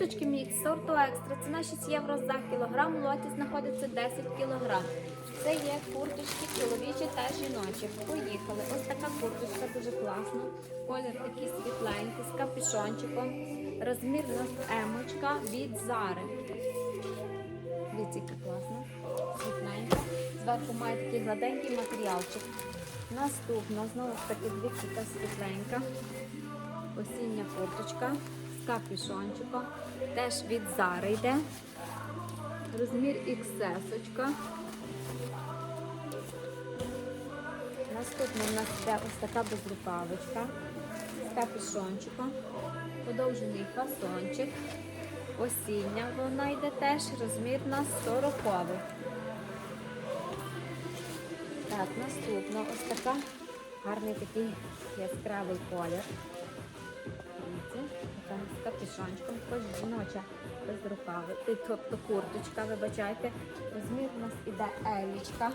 Курточки мікс сорту екстра. Ціна 6 євро за кілограм. У лоті знаходиться 10 кілограм. Це є курточки чоловічі та жіночі. Поїхали. Ось така курточка дуже класна. Колір такий світленький з капюшончиком. Розмір у нас емочка від Зари. Дивіться, яка класна. Світленька. Зверху має такий гладенький матеріалчик. Наступна, знову ж таки, дивіться, яка світленька. Осіння курточка з капюшончиком. Теж від Зари йде. Розмір XS. Наступна у нас йде ось така безрукавочка з капюшончиком. Подовжений фасончик. Осіння вона йде теж. Розмір у нас 40 Так, наступна ось така гарний такий яскравий колір. Капюшончиком, також жіноча безрукави, тобто курточка, вибачайте. Розмір у нас іде елічка.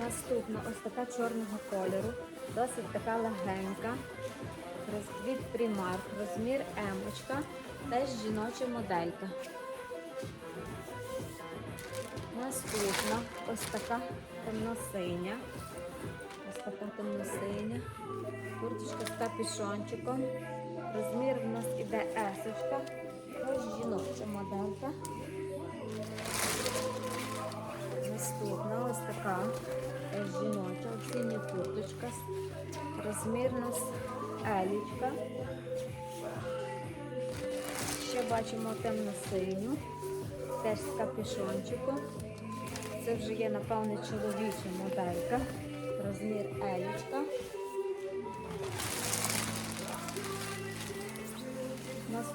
Наступна ось така чорного кольору, досить така легенька. Від Primark, розмір емочка, теж жіноча моделька. Наступна ось така темно-синя. Ось така темно-синя. Курточка з капюшончиком. Розмір у нас іде есочка. Ось жіноча моделька. Наступна ось така жіноча осіння курточка. Розмір у нас елічка. Ще бачимо темно-синю, теж з капюшончиком. Це вже є, напевне, чоловіча моделька. Розмір елічка.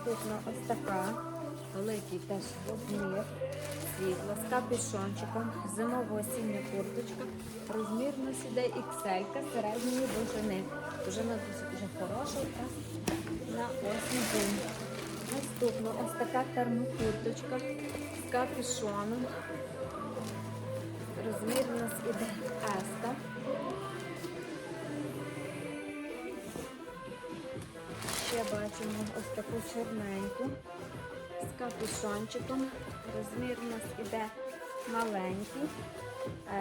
Наступна ось така, великий теж розмір, світло, з капюшончиком, зимово-осіння курточка. Розмір у нас іде XL середньої довжини. Вже на вже хороша на осінь день. Наступна ось така термокурточка з капюшоном. Розмір у нас іде еста. Ще бачимо ось таку чорненьку з капюшончиком. Розмір у нас іде маленький,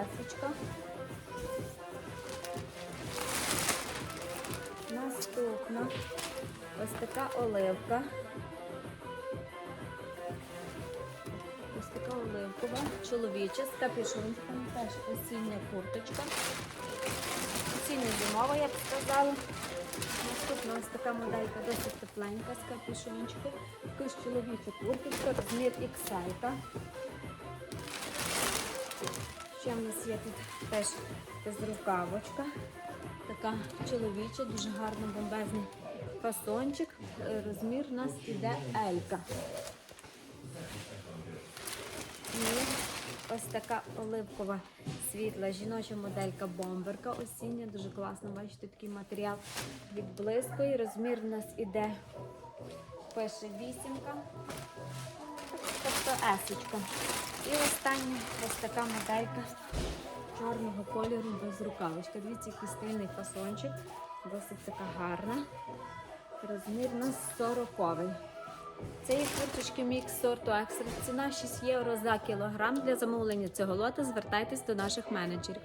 ефочка. Наступна ось така оливка. Ось така оливкова, чоловіча з капюшончиком, теж осіння курточка. Осіння зимова, я б сказала. Наступна ось така моделька досить тепленька з капюшончиком. Також чоловіча курточка, розмір XL. Ще в нас є тут теж безрукавочка. Така чоловіча, дуже гарно бомбезний фасончик. Е, Розмір у нас іде Елька. І ось така оливкова світла жіноча моделька бомберка осіння. Дуже класно. Бачите, такий матеріал відблискує. Розмір у нас іде пише вісімка. Тобто есочка. І остання ось така моделька чорного кольору без рукавичка. Дивіться, який стильний фасончик. Досить така гарна. Розмір у нас 40 це є курточки мікс сорту екстра. Ціна 6 євро за кілограм. Для замовлення цього лота звертайтесь до наших менеджерів.